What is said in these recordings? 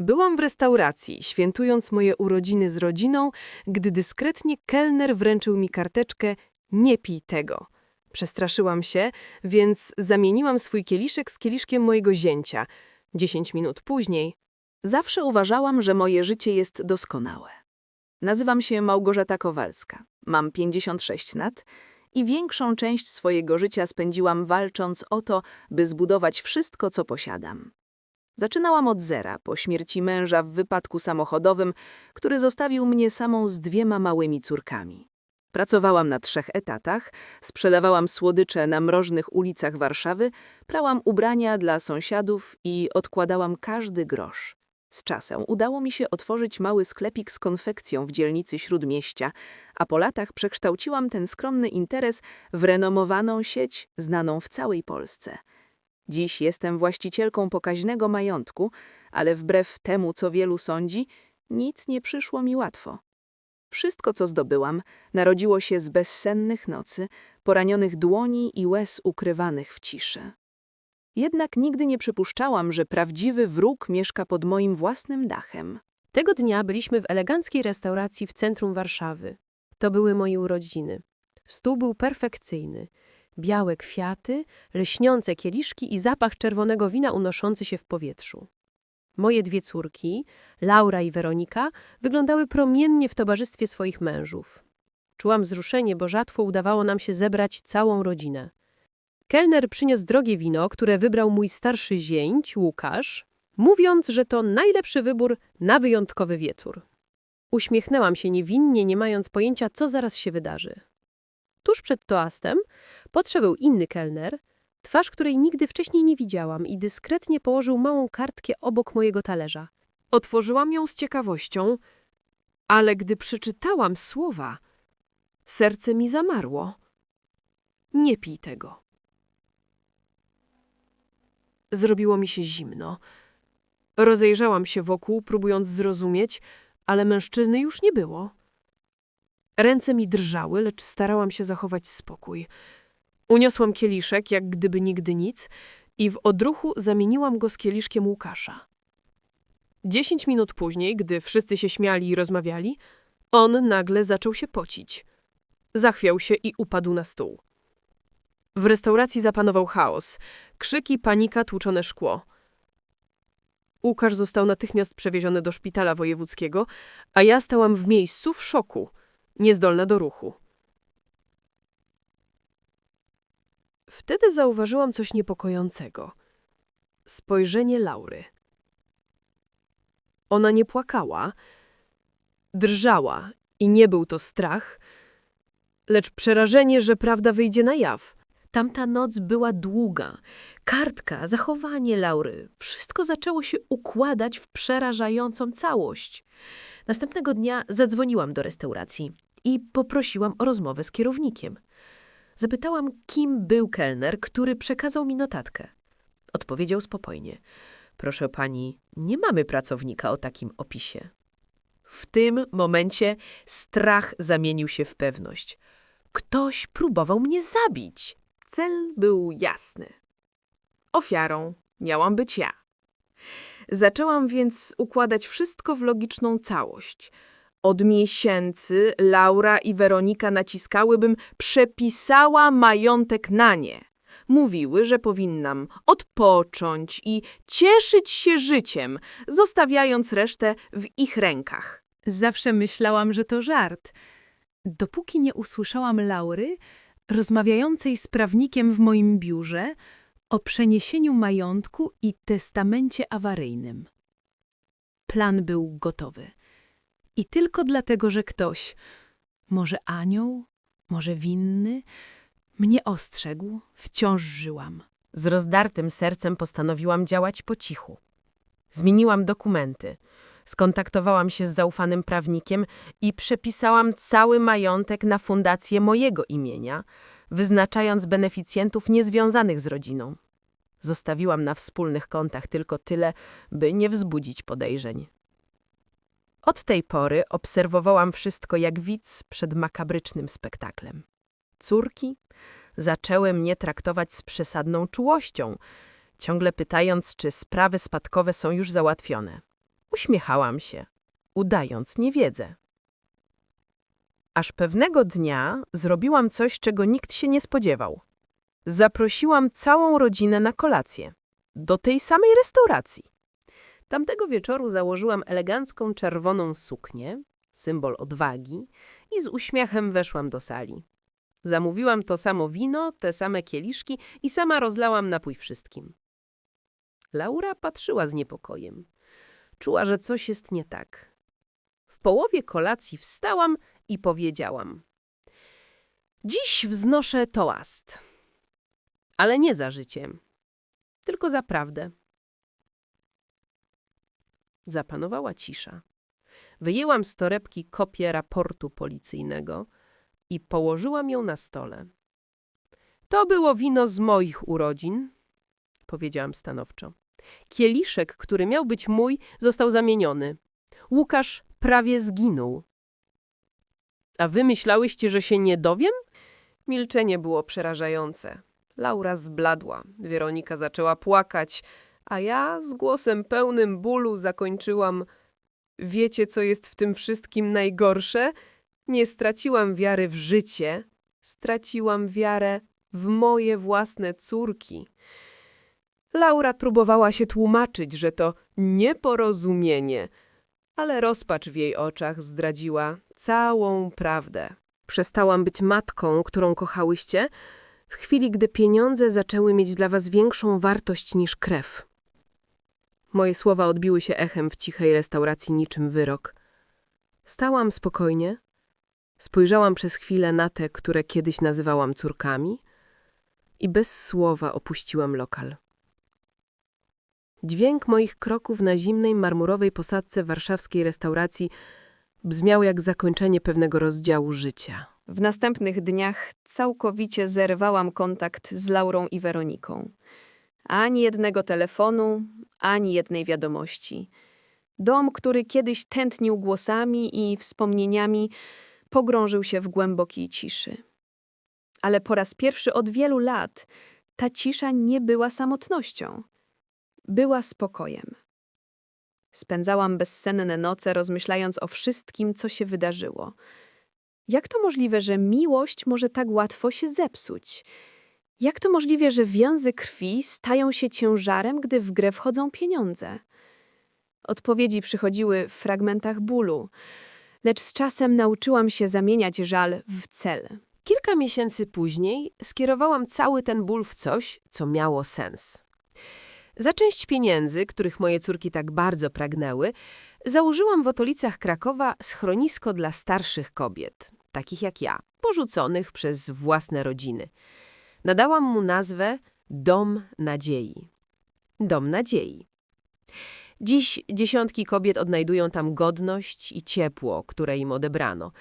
Byłam w restauracji, świętując moje urodziny z rodziną, gdy dyskretnie kelner wręczył mi karteczkę Nie pij tego. Przestraszyłam się, więc zamieniłam swój kieliszek z kieliszkiem mojego zięcia. Dziesięć minut później Zawsze uważałam, że moje życie jest doskonałe. Nazywam się Małgorzata Kowalska. Mam 56 lat i większą część swojego życia spędziłam walcząc o to, by zbudować wszystko, co posiadam. Zaczynałam od zera po śmierci męża w wypadku samochodowym, który zostawił mnie samą z dwiema małymi córkami. Pracowałam na trzech etatach, sprzedawałam słodycze na mrożnych ulicach Warszawy, prałam ubrania dla sąsiadów i odkładałam każdy grosz. Z czasem udało mi się otworzyć mały sklepik z konfekcją w dzielnicy Śródmieścia, a po latach przekształciłam ten skromny interes w renomowaną sieć znaną w całej Polsce. Dziś jestem właścicielką pokaźnego majątku, ale wbrew temu, co wielu sądzi, nic nie przyszło mi łatwo. Wszystko, co zdobyłam, narodziło się z bezsennych nocy, poranionych dłoni i łez ukrywanych w ciszy. Jednak nigdy nie przypuszczałam, że prawdziwy wróg mieszka pod moim własnym dachem. Tego dnia byliśmy w eleganckiej restauracji w centrum Warszawy. To były moje urodziny. Stół był perfekcyjny. Białe kwiaty, lśniące kieliszki i zapach czerwonego wina unoszący się w powietrzu. Moje dwie córki, Laura i Weronika, wyglądały promiennie w towarzystwie swoich mężów. Czułam wzruszenie, bo rzadko udawało nam się zebrać całą rodzinę. Kelner przyniósł drogie wino, które wybrał mój starszy zięć, Łukasz, mówiąc, że to najlepszy wybór na wyjątkowy wieczór. Uśmiechnęłam się niewinnie, nie mając pojęcia, co zaraz się wydarzy. Tuż przed toastem podszedł inny kelner, twarz której nigdy wcześniej nie widziałam i dyskretnie położył małą kartkę obok mojego talerza. Otworzyłam ją z ciekawością, ale gdy przeczytałam słowa, serce mi zamarło. Nie pij tego. Zrobiło mi się zimno. Rozejrzałam się wokół, próbując zrozumieć, ale mężczyzny już nie było. Ręce mi drżały, lecz starałam się zachować spokój. Uniosłam kieliszek, jak gdyby nigdy nic, i w odruchu zamieniłam go z kieliszkiem Łukasza. Dziesięć minut później, gdy wszyscy się śmiali i rozmawiali, on nagle zaczął się pocić. Zachwiał się i upadł na stół. W restauracji zapanował chaos. Krzyki, panika, tłuczone szkło. Łukasz został natychmiast przewieziony do szpitala wojewódzkiego, a ja stałam w miejscu w szoku, niezdolna do ruchu. Wtedy zauważyłam coś niepokojącego. Spojrzenie Laury. Ona nie płakała, drżała i nie był to strach, lecz przerażenie, że prawda wyjdzie na jaw. Tamta noc była długa. Kartka, zachowanie Laury, wszystko zaczęło się układać w przerażającą całość. Następnego dnia zadzwoniłam do restauracji i poprosiłam o rozmowę z kierownikiem. Zapytałam, kim był kelner, który przekazał mi notatkę. Odpowiedział spokojnie. Proszę pani, nie mamy pracownika o takim opisie. W tym momencie strach zamienił się w pewność. Ktoś próbował mnie zabić. Cel był jasny. Ofiarą miałam być ja. Zaczęłam więc układać wszystko w logiczną całość. Od miesięcy Laura i Weronika naciskały, bym przepisała majątek na nie. Mówiły, że powinnam odpocząć i cieszyć się życiem, zostawiając resztę w ich rękach. Zawsze myślałam, że to żart. Dopóki nie usłyszałam Laury, rozmawiającej z prawnikiem w moim biurze o przeniesieniu majątku i testamencie awaryjnym. Plan był gotowy. I tylko dlatego, że ktoś, może anioł, może winny, mnie ostrzegł, wciąż żyłam. Z rozdartym sercem postanowiłam działać po cichu. Zmieniłam dokumenty, skontaktowałam się z zaufanym prawnikiem i przepisałam cały majątek na fundację mojego imienia, wyznaczając beneficjentów niezwiązanych z rodziną. Zostawiłam na wspólnych kontach tylko tyle, by nie wzbudzić podejrzeń. Od tej pory obserwowałam wszystko jak widz przed makabrycznym spektaklem. Córki zaczęły mnie traktować z przesadną czułością, ciągle pytając, czy sprawy spadkowe są już załatwione. Uśmiechałam się, udając niewiedzę. Aż pewnego dnia zrobiłam coś, czego nikt się nie spodziewał. Zaprosiłam całą rodzinę na kolację. Do tej samej restauracji. Tamtego wieczoru założyłam elegancką czerwoną suknię, symbol odwagi, i z uśmiechem weszłam do sali. Zamówiłam to samo wino, te same kieliszki i sama rozlałam napój wszystkim. Laura patrzyła z niepokojem. Czuła, że coś jest nie tak. W połowie kolacji wstałam i powiedziałam: Dziś wznoszę toast. Ale nie za życie, tylko za prawdę. Zapanowała cisza. Wyjęłam z torebki kopię raportu policyjnego i położyłam ją na stole. To było wino z moich urodzin, powiedziałam stanowczo. Kieliszek, który miał być mój, został zamieniony. Łukasz prawie zginął. A wy myślałyście, że się nie dowiem? Milczenie było przerażające. Laura zbladła, Weronika zaczęła płakać, a ja z głosem pełnym bólu zakończyłam. Wiecie, co jest w tym wszystkim najgorsze? Nie straciłam wiary w życie, straciłam wiarę w moje własne córki. Laura próbowała się tłumaczyć, że to nieporozumienie, ale rozpacz w jej oczach zdradziła całą prawdę. Przestałam być matką, którą kochałyście, w chwili, gdy pieniądze zaczęły mieć dla was większą wartość niż krew. Moje słowa odbiły się echem w cichej restauracji niczym wyrok. Stałam spokojnie, spojrzałam przez chwilę na te, które kiedyś nazywałam córkami i bez słowa opuściłam lokal. Dźwięk moich kroków na zimnej marmurowej posadce warszawskiej restauracji brzmiał jak zakończenie pewnego rozdziału życia. W następnych dniach całkowicie zerwałam kontakt z Laurą i Weroniką. Ani jednego telefonu, ani jednej wiadomości. Dom, który kiedyś tętnił głosami i wspomnieniami, pogrążył się w głębokiej ciszy. Ale po raz pierwszy od wielu lat ta cisza nie była samotnością. Była spokojem. Spędzałam bezsenne noce, rozmyślając o wszystkim, co się wydarzyło. Jak to możliwe, że miłość może tak łatwo się zepsuć? Jak to możliwe, że więzy krwi stają się ciężarem, gdy w grę wchodzą pieniądze? Odpowiedzi przychodziły w fragmentach bólu, lecz z czasem nauczyłam się zamieniać żal w cel. Kilka miesięcy później skierowałam cały ten ból w coś, co miało sens. Za część pieniędzy, których moje córki tak bardzo pragnęły, założyłam w okolicach Krakowa schronisko dla starszych kobiet, takich jak ja, porzuconych przez własne rodziny. Nadałam mu nazwę Dom Nadziei. Dom Nadziei. Dziś dziesiątki kobiet odnajdują tam godność i ciepło, które im odebrano.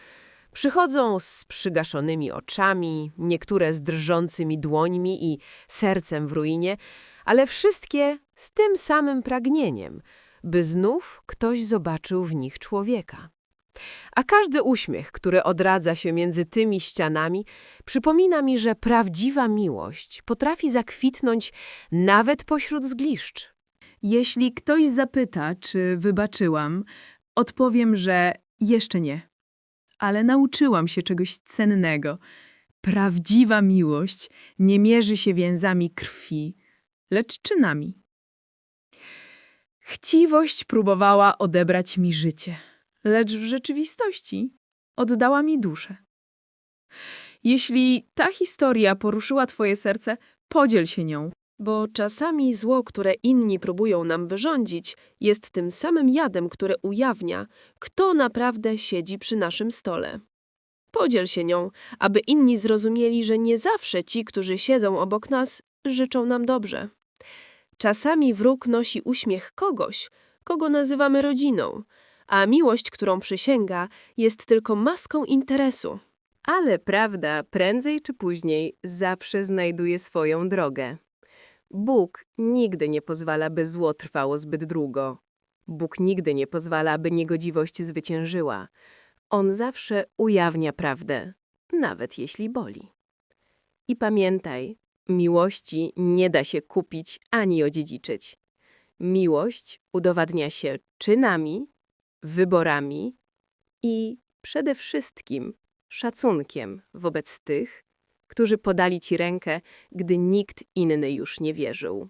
Przychodzą z przygaszonymi oczami, niektóre z drżącymi dłońmi i sercem w ruinie, ale wszystkie z tym samym pragnieniem, by znów ktoś zobaczył w nich człowieka. A każdy uśmiech, który odradza się między tymi ścianami, przypomina mi, że prawdziwa miłość potrafi zakwitnąć nawet pośród zgliszcz. Jeśli ktoś zapyta, czy wybaczyłam, odpowiem, że jeszcze nie. Ale nauczyłam się czegoś cennego. Prawdziwa miłość nie mierzy się więzami krwi, lecz czynami. Chciwość próbowała odebrać mi życie, lecz w rzeczywistości oddała mi duszę. Jeśli ta historia poruszyła twoje serce, podziel się nią. Bo czasami zło, które inni próbują nam wyrządzić, jest tym samym jadem, które ujawnia, kto naprawdę siedzi przy naszym stole. Podziel się nią, aby inni zrozumieli, że nie zawsze ci, którzy siedzą obok nas, życzą nam dobrze. Czasami wróg nosi uśmiech kogoś, kogo nazywamy rodziną, a miłość, którą przysięga, jest tylko maską interesu. Ale prawda, prędzej czy później, zawsze znajduje swoją drogę. Bóg nigdy nie pozwala, by zło trwało zbyt długo. Bóg nigdy nie pozwala, by niegodziwość zwyciężyła. On zawsze ujawnia prawdę, nawet jeśli boli. I pamiętaj, miłości nie da się kupić ani odziedziczyć. Miłość udowadnia się czynami, wyborami i przede wszystkim szacunkiem wobec tych, którzy podali ci rękę, gdy nikt inny już nie wierzył.